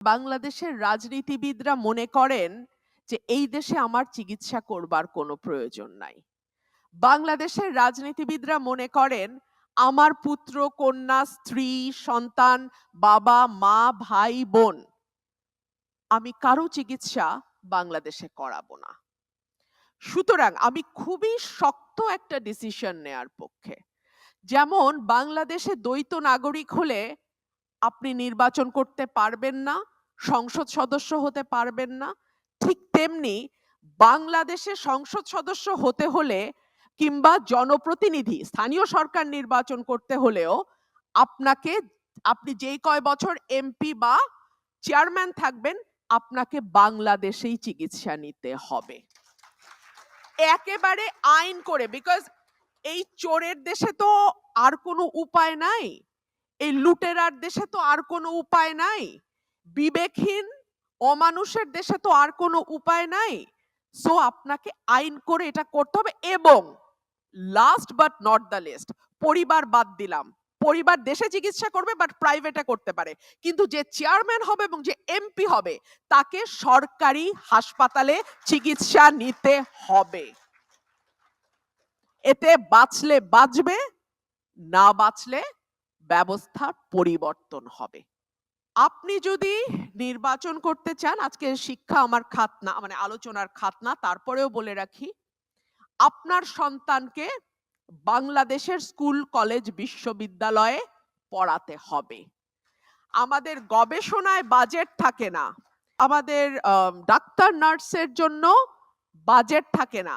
বাংলাদেশের রাজনীতিবিদরা মনে করেন যে এই দেশে আমার চিকিৎসা করবার কোনো প্রয়োজন নাই। বাংলাদেশের রাজনীতিবিদরা মনে করেন, আমার পুত্র, কন্যা, স্ত্রী, সন্তান, বাবা, মা, ভাই, বোন, আমি কারও চিকিৎসা বাংলাদেশে করাবো না। সুতরাং আমি খুবই শক্ত একটা ডিসিশন নেয়ার পক্ষে। যেমন, বাংলাদেশে দ্বৈত নাগরিক হলে আপনি নির্বাচন করতে পারবেন না সংসদ সদস্য হতে পারবেন না। ঠিক তেমনি বাংলাদেশে সংসদ সদস্য হতে হলে কিংবা জনপ্রতিনিধি, স্থানীয় সরকার নির্বাচন করতে হলেও আপনাকে, আপনি যেই কয় বছর এমপি বা চেয়ারম্যান থাকবেন, আপনাকে বাংলাদেশেই চিকিৎসা নিতে হবে। একেবারে আইন করে বিকজ এই চোরের দেশে তো আর কোনো উপায় নাই। এই লুটেরার দেশে তো আর কোনো উপায় নাই। বিবেকহীন অমানুষের দেশে তো আর কোনো উপায় নাই। সো আপনাকে আইন করে এটা করতে হবে এবং last but not the least পরিবার বাদ দিলাম। পরিবার দেশে চিকিৎসা করবে বাট প্রাইভেটে করতে পারে। কিন্তু যে চেয়ারম্যান হবে এবং যে এমপি হবে, তাকে সরকারি হাসপাতালে চিকিৎসা নিতে হবে। এতে বাঁচলে বাঁচবে, না বাঁচলে ব্যবস্থা পরিবর্তন হবে। আপনি যদি নির্বাচন করতে চান, আজকে শিক্ষা আমার খাত না মানে আলোচনার খাত না তারপরেও বলে রাখি, আপনার সন্তানকে বাংলাদেশের স্কুল, কলেজ, বিশ্ববিদ্যালয়ে পড়াতে হবে। আমাদের গবেষণায় বাজেট থাকে না। আমাদের ডাক্তার, নার্সের জন্য বাজেট থাকে না।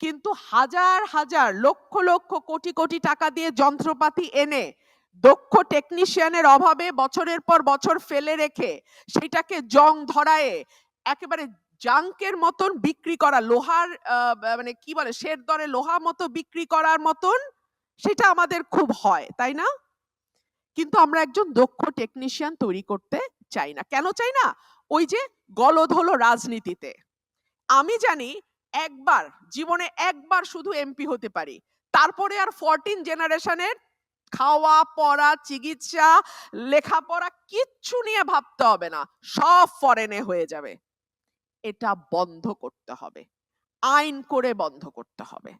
কিন্তু হাজার হাজার, লক্ষ লক্ষ, কোটি কোটি টাকা দিয়ে যন্ত্রপাতি এনে দক্ষ টেকনিশিয়ানের অভাবে বছরের পর বছর ফেলে রেখে সেটাকে জং ধরায়ে একেবারে জাঙ্কের মতন বিক্রি করা, লোহার মানে কি বলে শের দরে লোহা মতো বিক্রি করার মতন সেটা আমাদের খুব হয়, তাই না? কিন্তু আমরা একজন দক্ষ টেকনিশিয়ান তৈরি করতে চাই না। কেন চাই না? ওই যে গলদ হলো রাজনীতিতে। আমি জানি একবার, জীবনে একবার শুধু এমপি হতে পারি। তারপরে আর ফরটিন জেনারেশনের খাওয়া, পড়া, চিকিৎসা, লেখাপড়া কিচ্ছু নিয়ে ভাবতে হবে না। সব ফরেনে হয়ে যাবে। এটা বন্ধ করতে হবে। আইন করে বন্ধ করতে হবে।